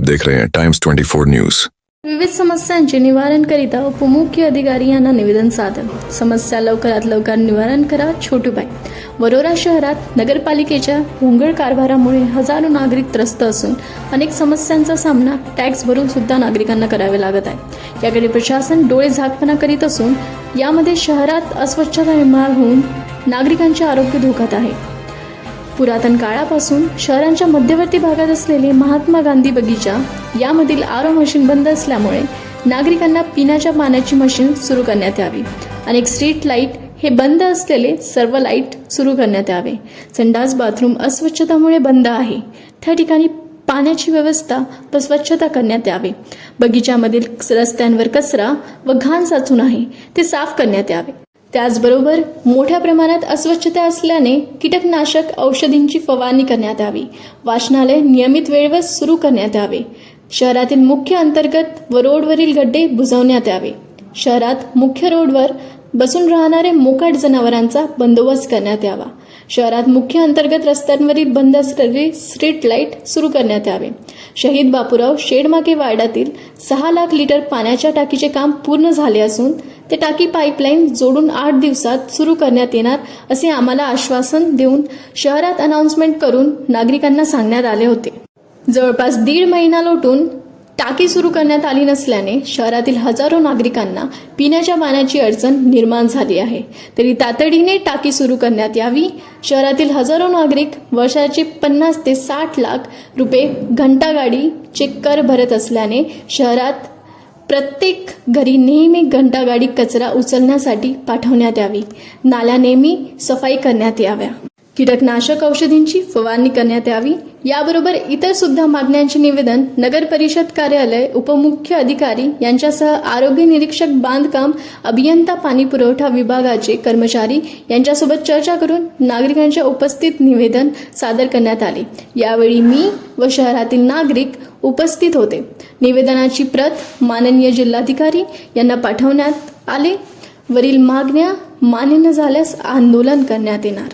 देख रहे हैं टाइम्स 24 न्यूज विविध समस्यांचे निवारणकरिता उपमुख्य अधिकारी यांना निवेदन सादर. समस्या लवकरात लवकर निवारण करा छोटूबाई वरोरा शहरात नगरपालिकेच्या भोंगळ कारभारामुळे हजारो नागरिक त्रस्त असून अनेक समस्यांचा सामना टॅक्स भरून सुद्धा नागरिकांना करावे लागत आहे. याकडे प्रशासन डोळे झाकपणा करीत असून यामध्ये शहरात अस्वच्छता निर्माण होऊन नागरिकांचे आरोग्य धोक्यात आहे. पुरातन काळापासून शहरांच्या मध्यवर्ती भागात असलेले महात्मा गांधी बगीचा यामधील आरो मशीन बंद असल्यामुळे नागरिकांना पिण्याच्या पाण्याची मशीन सुरू करण्यात यावी. अनेक स्ट्रीट लाइट हे बंद असलेले सर्व लाइट सुरू करण्यात यावे. संडास बाथरूम अस्वच्छतामुळे बंद आहे. त्या ठिकाणी पाण्याची व्यवस्था व स्वच्छता करण्यात यावे. बगीच्यामधील रस्त्यांवर कचरा व घाण साचून आहे. ते साफ करण्यात यावे. त्याचबरोबर मोठ्या प्रमाणात अस्वच्छता असल्याने कीटकनाशक औषधींची फवारणी करण्यात यावी. वाचनालय नियमित वेळेवर सुरू करण्यात यावे. शहरातील मुख्य अंतर्गत व रोडवरील गड्डे बुजवण्यात यावे. शहरात मुख्य रोडवर बसून राहणारे मोकाट जनावरांचा बंदोबस्त करण्यात यावा. शहरात मुख्य अंतर्गत रस्त्यांवरील बंद असलेली स्ट्रीट लाइट सुरू करण्यात यावे. शहीद बापूराव शेडमाके वार्डातील सहा लाख लिटर पाण्याच्या टाकीचे काम पूर्ण झाले असून ते टाकी पाईपलाईन जोडून आठ दिवसात सुरू करण्यात येणार असे आम्हाला आश्वासन देऊन शहरात अनाउन्समेंट करून नागरिकांना सांगण्यात आले होते. जवळपास दीड महिना लोटून टाकी सुरू करण्यात आली नसल्याने शहरातील हजारो नागरिकांना पिण्याच्या पाण्याची अडचण निर्माण झाली आहे. तरी तातडीने टाकी सुरू करण्यात यावी. शहरातील हजारो नागरिक वर्षाचे पन्नास ते साठ लाख रुपये घंटागाडीचे कर भरत असल्याने शहरात प्रत्येक घरी नेहमी घंटागाडी कचरा उचलण्यासाठी पाठवण्यात यावी. नाल्या नेहमी सफाई करण्यात याव्या. कीटकनाशक औषधींची फवारणी करण्यात यावी. याबरोबर इतर सुद्धा मागण्यांचे निवेदन नगर परिषद कार्यालय उपमुख्य अधिकारी यांच्यासह आरोग्य निरीक्षक बांधकाम अभियंता पाणी पुरवठा विभागाचे कर्मचारी यांच्यासोबत चर्चा करून नागरिकांच्या उपस्थित निवेदन सादर करण्यात आले. यावेळी मी व शहरातील नागरिक उपस्थित होते. निवेदनाची प्रत माननीय जिल्हाधिकारी यांना पाठवण्यात आले. वरील मागण्या मान्य न झाल्यास आंदोलन करण्यात येणार.